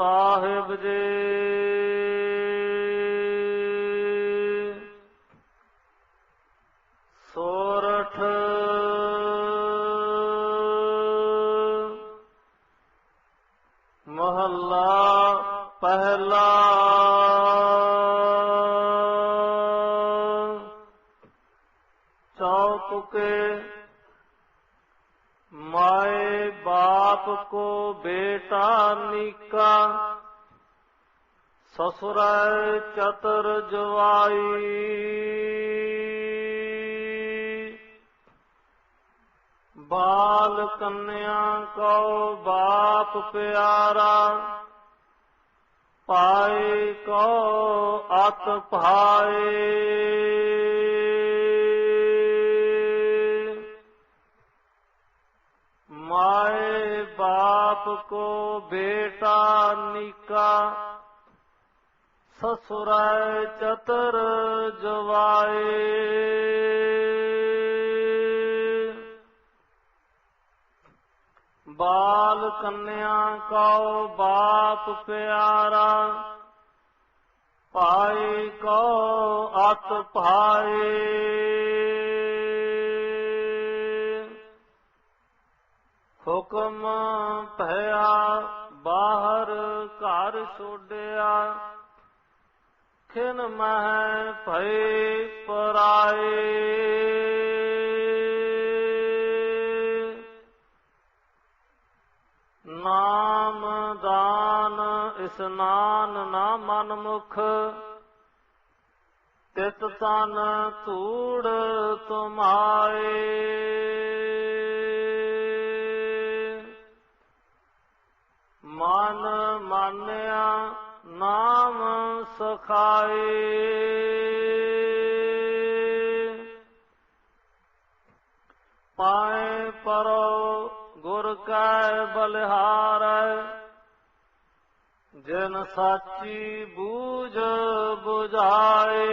ਸਾਹਿਬ ਨਿਪਜੇ ਸੋਰਠ ਮਹੱਲਾ ਪਹਿਲਾ। ਚੌਤੁਕੇ ਮਾਏ ਬਾਪ ਕੋ ਬੇਟਾ ਨੀਕਾ ਸਸੁਰੈ ਚਤਰ ਜਵਾਈ। ਬਾਲ ਕੰਨਿਆ ਕੋ ਬਾਪ ਪਿਆਰਾ, ਪਾਏ ਕੋ ਅਤ ਭਾਏ। ਬਾਪ ਬੇਟਾ ਨਿਕਾ ਸਸੁਰੈ ਚਤਰ ਜਵਾਏ। ਬਾਲ ਕੰਨਿਆ ਕਉ ਬਾਪ ਪਿਆਰਾ ਪਾਈ ਕਉ ਅਤ ਭਾਏ। ਹੁਕਮ ਭਇਆ ਬਾਹਰ ਘਰ ਛੋੜਿਆ। ਖਿਨ ਮਹਿ ਭਏ ਪਰਾਏ। ਨਾਮ ਦਾਨ ਇਸਨਾਨ ਨਾ ਮਨ ਮੁਖ। ਤਿਤ ਤਨ ਧੂੜ ਤੁਮਾਏ। ਮਾਨਿਆ ਨਾਮ ਸਖਾਏ। ਪਾਏ ਪਰੋ ਗੁਰ ਕੈ ਬਲਿਹਾਰੈ ਜਿਨ ਸਾਚੀ ਬੂਝ 부ਝਾਏ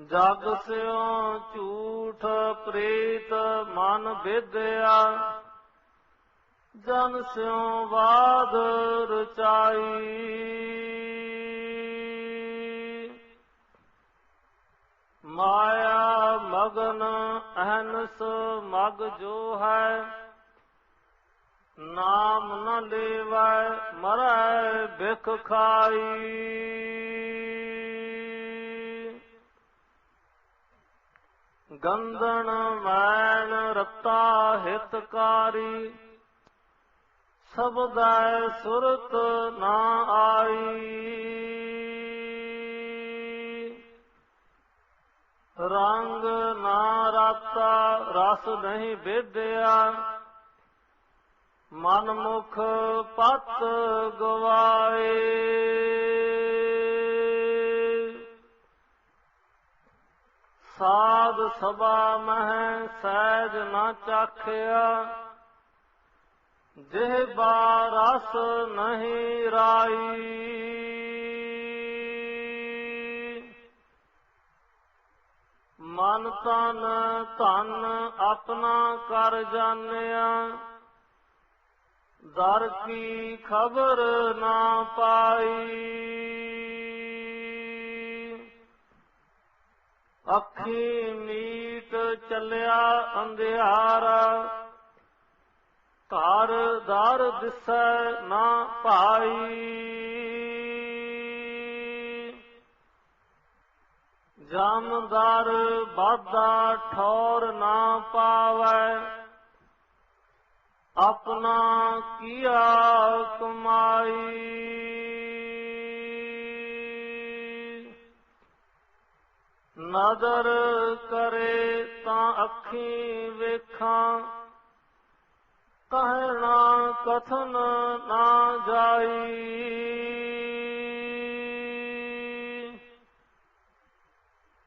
ਜਗ ਸਿਉ ਝੂਠ ਪ੍ਰੀਤ ਮਨ ਵਿਦਿਆ ਜਨ ਸਿਓ ਬਾਦ ਰਚਾਈ। ਮਾਇਆ ਮਗਨ ਅਹਨਸ ਮਗ ਜੋ ਹੈ। ਨਾਮ ਨ ਲੇਵੈ ਮਰੈ ਬਿਖ ਖਾਈ। ਗੰਧਨ ਮੈਨ ਰਤਾ ਹਿਤਕਾਰੀ। ਸਬਦੈ ਸੁਰਤ ਨਾ ਆਈ। ਰੰਗ ਨਾ ਰਾਤਾ, ਰਸ ਨਹੀਂ ਵਿਦਿਆ। ਮਨ ਮੁਖ ਪਤ ਗਵਾਏ। ਸਾਧ ਸਭਾ ਮਹਿ ਸਹਿਜ ਨਾ ਚਾਖਿਆ। ਜਿਹ ਬਾਰਸ ਨਹੀਂ ਰਾਈ। ਮਨ ਤਨ ਧਨ ਆਪਣਾ ਕਰ ਜਾਣਿਆ। ਦਰ ਕੀ ਖਬਰ ਨਾ ਪਾਈ। ਅੱਖੀ ਮੀਟ ਚੱਲਿਆ ਅੰਧਿਆਰਾ। ਘਰ ਦਰ ਦਿਸੈ ਨਾ ਭਾਈ। ਜਮਦਰ ਬਾਦਾ ਠੌਰ ਨਾ ਪਾਵੈ। ਆਪਣਾ ਕੀਆ ਕਮਾਈ। ਨਦਰ ਕਰੇ ਤਾਂ ਅੱਖੀ ਵੇਖਾਂ। ਕਹਿਣਾ ਕਥਨ ਨਾ ਜਾਈ।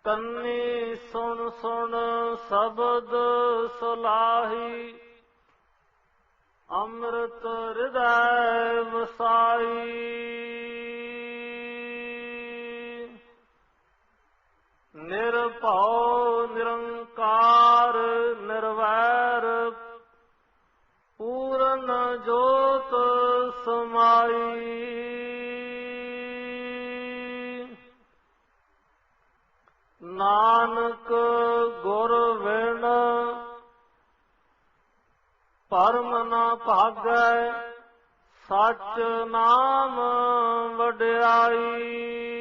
ਕੰਨੀ ਸੁਣ ਸੁਣ ਸ਼ਬਦ ਸੁਲਾਹੀ। ਅੰਮ੍ਰਿਤ ਹਿਰਦੈ ਵਸਾਈ ਨਿਰਭਉ ਨਿਰੰਕਾਰ ਨਿਰਵੈਰ, ਪੂਰਨ ਜੋਤ ਸਮਾਈ। ਨਾਨਕ ਗੁਰ ਵਿਣ, ਪਰਮ ਨਾ ਭਾਗੈ, ਸਚ ਨਾਮ ਵਡਿਆਈ।